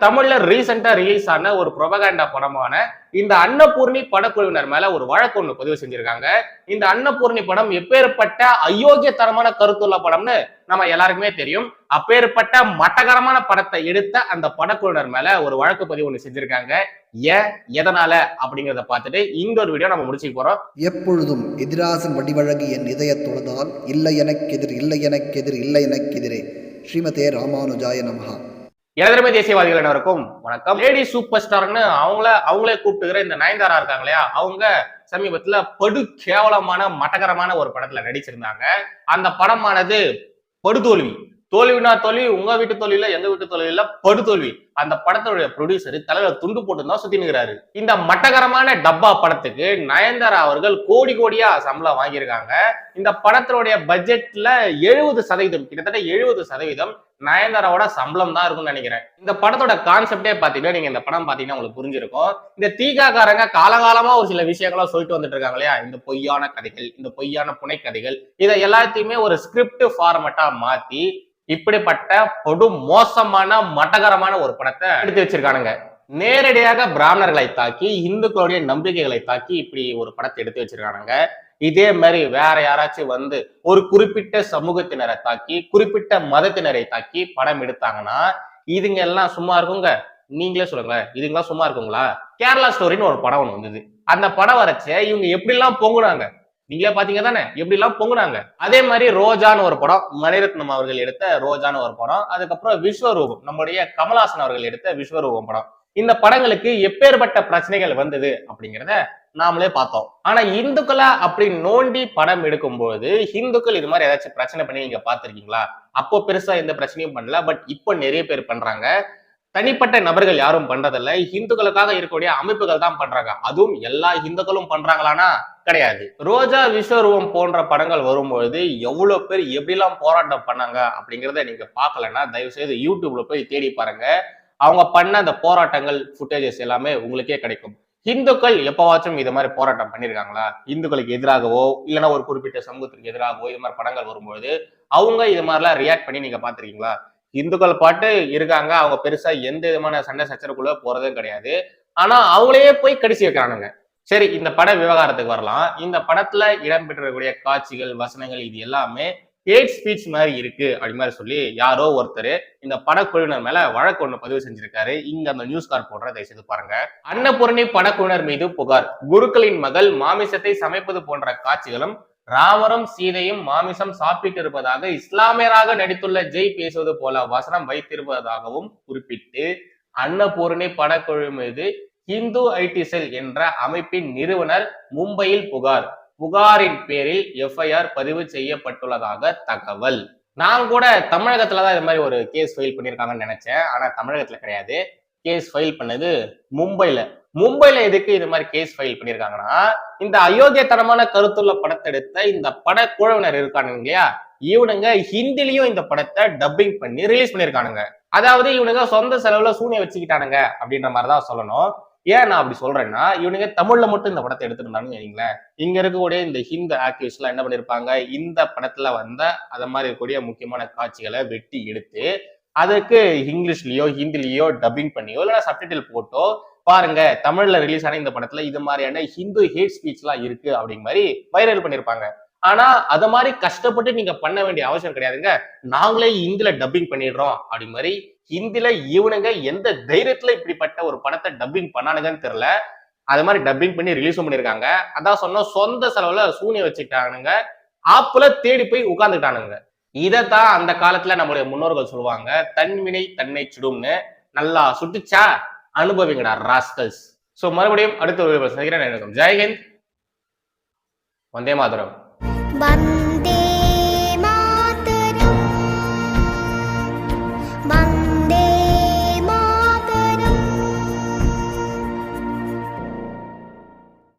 தமிழ்ல ரீசெண்டா ரிலீஸ் ஆன ஒரு புரபகாண்டா படமான இந்த அன்னபூர்ணி படக்குழுவினர் மேல ஒரு வழக்கு ஒண்ணு பதிவு செஞ்சிருக்காங்க. இந்த அன்னபூர்ணி படம் எப்பேற்பட்ட அயோக்கியத்தனமான கருத்துள்ள படம்னு நம்ம எல்லாருக்குமே தெரியும். அப்பேற்பட்ட மட்டகரமான படத்தை எடுத்த அந்த படக்குழுவினர் மேல ஒரு வழக்கு பதிவு ஒண்ணு செஞ்சிருக்காங்க. ஏன்? எதனால? அப்படிங்கறத பார்த்துட்டு இந்த ஒரு வீடியோ நம்ம முடிச்சுக்க போறோம். எப்பொழுதும் எதிராசன் வடிவழகு என் இதய தொழுதால் இல்லை எனக்கெதிர் இல்லை எனக்கெதிர் இல்லை எனக்கெதிரே ஸ்ரீமதே ராமானுஜாய நமகா இளதரமை தேசியவாதிகள் அனைவருக்கும் வணக்கம். லேடி சூப்பர் ஸ்டார்னு அவங்கள அவங்களே கூப்பிட்டுக்கிற இந்த நயன்தாரா இருக்காங்க இல்லையா அவங்க சமீபத்துல படு கேவலமான மட்டகரமான ஒரு படத்துல நடிச்சிருந்தாங்க. அந்த படமானது படுதோல்வி. தோல்வினா தோல்வி உங்க வீட்டு தோல்வியில எங்க வீட்டு தோல்வியில படுதோல்வி. அந்த படத்தோட ப்ரொடியூசர் தலையில துண்டு போட்டு தான் சுத்தி நிற்கிறாரு இந்த மட்டகரமான டப்பா படத்துக்கு நயன்தாரா அவர்கள் கோடி கோடியா சம்பளம் வாங்கியிருக்காங்க. இந்த படத்தினுடைய பட்ஜெட்ல எழுபது சதவீதம் கிட்டத்தட்ட எழுபது சதவீதம் நயன்தாராவோட சம்பளம் தான் இருக்கும்னு நினைக்கிறேன். இந்த படத்தோட கான்செப்டே பாத்தீங்கன்னா நீங்க இந்த படம் பாத்தீங்கன்னா உங்களுக்கு புரிஞ்சிருக்கும். இந்த தீகாக்காரங்க காலகாலமா ஒரு சில விஷயங்களா சொல்லிட்டு வந்துட்டு இருக்காங்க இல்லையா? இந்த பொய்யான கதைகள் இந்த பொய்யான புனைக்கதைகள் இதை எல்லாத்தையுமே ஒரு ஸ்கிரிப்ட் ஃபார்மட்டா மாத்தி இப்படிப்பட்ட கொடு மோசமான மட்டகரமான ஒரு படத்தை எடுத்து வச்சிருக்கானுங்க. நேரடியாக பிராமணர்களை தாக்கி இந்துக்களுடைய நம்பிக்கைகளை தாக்கி இப்படி ஒரு படத்தை எடுத்து வச்சிருக்கானுங்க. இதே மாதிரி வேற யாராச்சும் வந்து ஒரு குறிப்பிட்ட சமூகத்தினரை தாக்கி குறிப்பிட்ட மதத்தினரை தாக்கி படம் எடுத்தாங்கன்னா இதுங்க எல்லாம் சும்மா இருக்குங்க. நீங்களே சொல்லுங்களேன். இதுங்கெல்லாம் சும்மா இருக்குங்களா? கேரளா ஸ்டோரின்னு ஒரு படம் ஒன்று வந்தது. அந்த படம் வரைச்ச இவங்க எப்படிலாம் பொங்குனாங்க? நீங்களே பாத்தீங்க தானே? எப்படிலாம் பொங்குனாங்க? அதே மாதிரி ரோஜான்னு ஒரு படம் மணிரத்னம் அவர்கள் எடுத்த ரோஜான்னு ஒரு படம் அதுக்கப்புறம் விஸ்வரூபம் நம்முடைய கமலாசன் அவர்கள் எடுத்த விஸ்வரூபம் படம். இந்த படங்களுக்கு எப்பேற்பட்ட பிரச்சனைகள் வந்தது அப்படிங்கிறத நாமளே பார்த்தோம். ஆனா இந்துக்களா அப்படி நோண்டி படம் எடுக்கும்போது இந்துக்கள் இது மாதிரி ஏதாச்சும் பிரச்சனை பண்ணி நீங்க பார்த்திருக்கீங்களா? அப்போ பெருசா எந்த பிரச்சனையும் பண்ணல. பட் இப்போ நிறைய பேர் பண்றாங்க. தனிப்பட்ட நபர்கள் யாரும் பண்றதில்ல. இந்துக்களுக்காக இருக்கக்கூடிய அமைப்புகள் தான் பண்றாங்க. அதுவும் எல்லா இந்துக்களும் பண்றாங்களானா கிடையாது. ரோஜா விஸ்வரூபம் போன்ற படங்கள் வரும்பொழுது எவ்வளவு பேர் எப்படிலாம் போராட்டம் பண்ணாங்க அப்படிங்கிறத நீங்க பார்க்கலன்னா தயவு செய்து யூடியூப்ல போய் தேடி பாருங்க. அவங்க பண்ண அந்த போராட்டங்கள் ஃபுட்டேஜஸ் எல்லாமே உங்களுக்கே கிடைக்கும். இந்துக்கள் எப்பவாச்சும் இது மாதிரி போராட்டம் பண்ணியிருக்காங்களா இந்துக்களுக்கு எதிராகவோ இல்லைன்னா ஒரு குறிப்பிட்ட சமூகத்திற்கு எதிராகவோ இது மாதிரி படங்கள் வரும்பொழுது அவங்க இது மாதிரிலாம் ரியாக்ட் பண்ணி நீங்க பாத்திருக்கீங்களா இந்துக்கள் பாட்டு இருக்காங்க அவங்க பெருசா எந்த விதமான சண்டை சச்சரவுக்குள்ள போறதும் கிடையாது. ஆனா அவங்களையே போய் கடிச்சு வைக்கிறானுங்க. சரி இந்த பட விவகாரத்துக்கு வரலாம். இந்த படத்துல இடம்பெற்றக்கூடிய காட்சிகள் வசனங்கள் இது எல்லாமே ஹேட் ஸ்பீச் மாதிரி இருக்கு அப்படி மாதிரி சொல்லி யாரோ ஒருத்தர் இந்த படக்குழுவினர் மேல வழக்கு ஒன்று பதிவு செஞ்சிருக்காரு. இங்க அந்த நியூஸ் கார்டு போடுற தயவு செய்து பாருங்க. அன்னபூரணி படக்குழுவினர் மீது புகார். குருக்களின் மகள் மாமிசத்தை சமைப்பது போன்ற காட்சிகளும் ராமரும் சீதையும் மாமிசம் சாப்பிட்டு இருப்பதாக இஸ்லாமியராக நடித்துள்ள ஜெய் பேசுவது போல வசனம் வைத்திருப்பதாகவும் குறிப்பிட்டு அன்னபூரணி படக்குழு மீது ஹிந்து ஐடி செல் என்ற அமைப்பின் நிறுவனர் மும்பையில் புகார். புகாரின் பேரில் எஃப்ஐஆர் பதிவு செய்யப்பட்டுள்ளதாக தகவல். நான் கூட தமிழகத்துல தான் இது மாதிரி ஒரு கேஸ் ஃபைல் பண்ணியிருக்காங்கன்னு நினைச்சேன். ஆனா தமிழகத்துல கிடையாது. கேஸ் ஃபைல் பண்ணது மும்பைல. மும்பைல எதுக்கு இது மாதிரி கேஸ் ஃபைல் பண்ணியிருக்காங்கன்னா இந்த அயோக்கியத்தனமான கருத்துள்ள படத்தெடுத்த இந்த பட குழுவினர் இருக்கானுங்க இல்லையா இவனுங்க ஹிந்திலையும் இந்த படத்தை டப்பிங் பண்ணி ரிலீஸ் பண்ணியிருக்கானுங்க. அதாவது இவனுங்க சொந்த செலவுல சூனிய வச்சுக்கிட்டானுங்க அப்படின்ற மாதிரி தான் சொல்லணும். ஏன் நான் அப்படி சொல்றேன்னா இவனுங்க தமிழ்ல மட்டும் இந்த படத்தை எடுத்துருந்தாங்கன்னு வைங்களேன் இங்க இருக்கக்கூடிய இந்த ஹிந்து ஆக்டிவிஸ்ட் எல்லாம் என்ன பண்ணிருப்பாங்க? இந்த படத்துல வந்த அத மாதிரி இருக்கக்கூடிய முக்கியமான காட்சிகளை வெட்டி எடுத்து அதுக்கு இங்கிலீஷ்லயோ ஹிந்திலயோ டப்பிங் பண்ணியோ இல்லைன்னா சப்டைட்டில் போட்டோ பாருங்க தமிழ்ல ரிலீஸ் ஆன இந்த படத்துல இது மாதிரியான ஹிந்து ஹேட் ஸ்பீச் எல்லாம் இருக்கு அப்படிங்கிற மாதிரி வைரல் பண்ணிருப்பாங்க. ஆனா அத மாதிரி கஷ்டப்பட்டு நீங்க பண்ண வேண்டிய அவசியம் கிடையாதுங்க. நாங்களே ஹிந்தில டப்பிங் பண்ணிடுறோம் அப்படி மாதிரி ஹிந்தில இவனுங்க எந்த தைரியத்துல இப்படிப்பட்ட ஒரு படத்தை டப்பிங் பண்ணானுங்கன்னு தெரியல. அது மாதிரி டப்பிங் பண்ணி ரிலீஸும் பண்ணிருக்காங்க. அதான் சொன்னோம் சொந்த செலவுல சூனிய வச்சுக்கிட்டானுங்க. ஆப்புல தேடி போய் உட்கார்ந்துட்டானுங்க. இதைத்தான் அந்த காலத்துல நம்முடைய முன்னோர்கள் சொல்லுவாங்க தன்வினை தன்னை சுடும்னு. நல்லா சுட்டுச்சா? அனுபவிங்கடா ராஸ்கல்ஸ் சோ மறுபடியும் அடுத்த ஒரு சந்திக்கிறேன். ஜெயஹிந்த் வந்தே மாதரம். வந்த